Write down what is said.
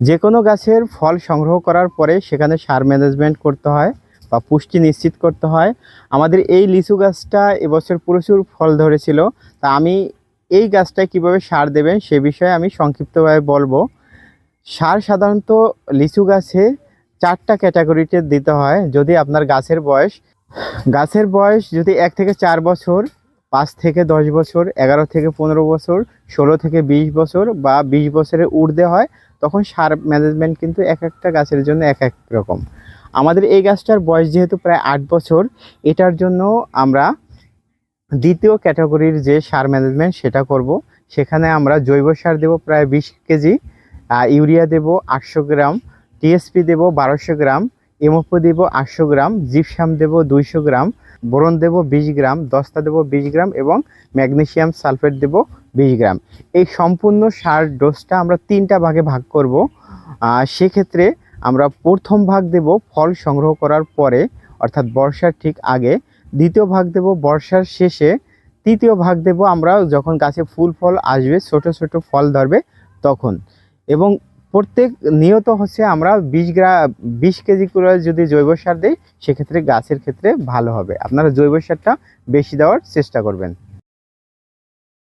যে কোনো গাছের ফল সংগ্রহ করার পরে সেখানে সার ম্যানেজমেন্ট করতে হয় বা পুষ্টি নিশ্চিত করতে হয়। আমাদের এই লিচু গাছটা এবছর প্রচুর ফল ধরেছিল। তা আমি এই গাছটায় কীভাবে সার দেবেন সে বিষয়ে আমি সংক্ষিপ্তভাবে বলব। সার সাধারণত লিচু গাছে চারটা ক্যাটাগরিতে দিতে হয়। যদি আপনার গাছের বয়স গাছের বয়স যদি এক থেকে চার বছর পাঁচ থেকে দশ বছর, এগারো থেকে পনেরো বছর, ষোলো থেকে বিশ বছর বা বিশ বছরের ঊর্ধ্বে হয়, তখন সার ম্যানেজমেন্ট কিন্তু এক একটা গাছের জন্য এক এক রকম। আমাদের এই গাছটার বয়স যেহেতু প্রায় আট বছর, এটার জন্য আমরা দ্বিতীয় ক্যাটাগরির যে সার ম্যানেজমেন্ট সেটা করব। সেখানে আমরা জৈব সার দেব প্রায় বিশ কেজি ইউরিয়া দেব আটশো গ্রাম টিএসপি দেব বারোশো গ্রাম এমওপো দেব আটশো গ্রাম, জিপসাম দেব দুইশো গ্রাম, বোরন দেব বিশ গ্রাম, দস্তা দেব বিশ গ্রাম এবং ম্যাগনেশিয়াম সালফেট দেব বিশ গ্রাম। এই সম্পূর্ণ সার ডোজটা আমরা তিনটা ভাগে ভাগ করব। সেক্ষেত্রে আমরা প্রথম ভাগ দেব ফল সংগ্রহ করার পরে, অর্থাৎ বর্ষার ঠিক আগে। দ্বিতীয় ভাগ দেব বর্ষার শেষে। তৃতীয় ভাগ দেব আমরা যখন গাছে ফুল ফল আসবে, ছোট ছোট ফল ধরবে, তখন। এবং প্রত্যেক নিয়ত হচ্ছে আমরা বিশ গ্রা, বিশ কেজি করে যদি জৈব সার দিই, সেক্ষেত্রে গাছের ক্ষেত্রে ভালো হবে। আপনারা জৈব সারটা বেশি দেওয়ার চেষ্টা করবেন।